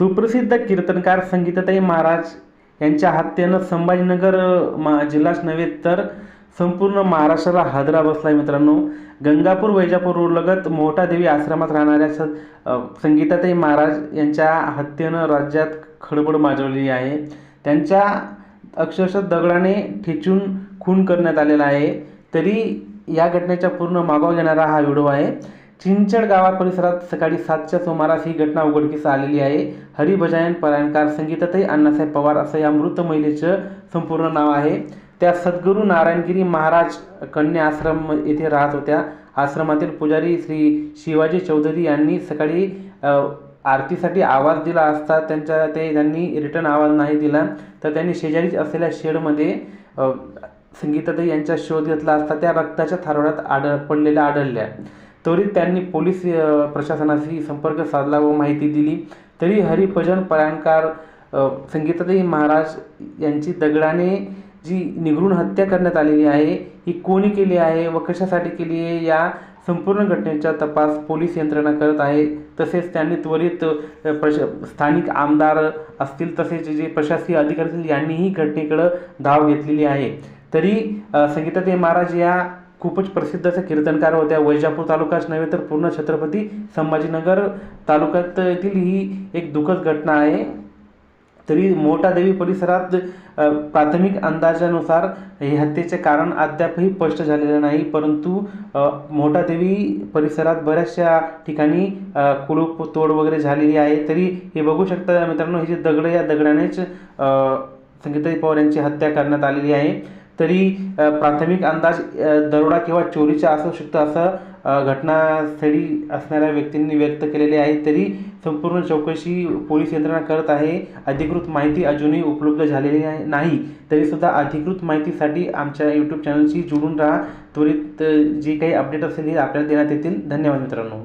सुप्रसिद्ध कीर्तनकार संगीताताई महाराज यांच्या हत्येनं संभाजीनगर मा जिल्हाच नव्हे तर संपूर्ण महाराष्ट्राला हादरा बसला आहे मित्रांनो. गंगापूर वैजापूर रोडलगत मोहटादेवी आश्रमात राहणाऱ्या स संगीताताई महाराज यांच्या हत्येनं राज्यात खडबड माजवली आहे. त्यांच्या अक्षरशः दगडाने ठेचून खून करण्यात आलेला आहे. तरी या घटनेच्या पूर्ण मागोवा घेणारा हा व्हिडिओ आहे. चिंचड गावात परिसरात सकाळी सातच्या सुमारास ही घटना उघडकीस आलेली आहे. हरिभजायन परायणकार संगीतातही अण्णासाहेब पवार असं या मृत महिलेचं संपूर्ण नाव आहे. त्या सद्गुरू नारायणगिरी महाराज कन्या आश्रम येथे राहत होत्या. आश्रमातील पुजारी श्री शिवाजी चौधरी यांनी सकाळी आरतीसाठी आवाज दिला असता त्यांच्या ते त्यांनी रिटर्न आवाज नाही दिला तर त्यांनी शेजारीच असलेल्या शेडमध्ये अ, संगीताताई यांचा शोध घेतला असता. त्या रक्ताच्या थारोळ्यात आढळ पडलेल्या आढळल्या. त्वरित त्यांनी पोलीस प्रशासनाशी संपर्क साधला व माहिती दिली. तरी हरिभजन परायणकार अ, संगीताताई महाराज यांची दगडाने जी निगरून हत्या करण्यात आलेली आहे ही कोणी केली आहे व कशासाठी केली आहे या संपूर्ण घटनेचा तपास पोलीस यंत्रणा करत आहे. तसेच त्यांनी त्वरित प्रश स्थानिक आमदार असतील तसेच जे प्रशासकीय अधिकारी असतील यांनीही घटनेकडं धाव घेतलेली आहे. तरी अ, संगीताताई महाराज या खूपच प्रसिद्ध अशा कीर्तनकार होत्या. वैजापूर तालुकाच नव्हे तर पूर्ण छत्रपती संभाजीनगर तालुक्यातील ही एक दुःखद घटना आहे. तरी मोठादेवी परिसरात प्राथमिक अंदाजानुसार हे हत्येचे कारण अद्यापही स्पष्ट झालेलं नाही. परंतु अ, मोठादेवी परिसरात बऱ्याचशा ठिकाणी कुलूप तोड वगैरे झालेली आहे. तरी हे बघू शकता मित्रांनो हे जे दगड या दगडानेच संगीताई पवार यांची हत्या करण्यात आलेली आहे. तरी प्राथमिक अंदाज दरोडा किंवा चोरीचा असू शकतो असं घटनास्थळी असणाऱ्या व्यक्तींनी व्यक्त केलेले आहे. तरी संपूर्ण चौकशी पोलीस यंत्रणा करत आहे. अधिकृत माहिती अजूनही उपलब्ध झालेली आहे नाही. तरीसुद्धा अधिकृत माहितीसाठी आमच्या यूट्यूब चॅनलशी जोडून राहा. त्वरित जी जे काही अपडेट असेल हे आपल्याला देण्यात येतील. धन्यवाद मित्रांनो.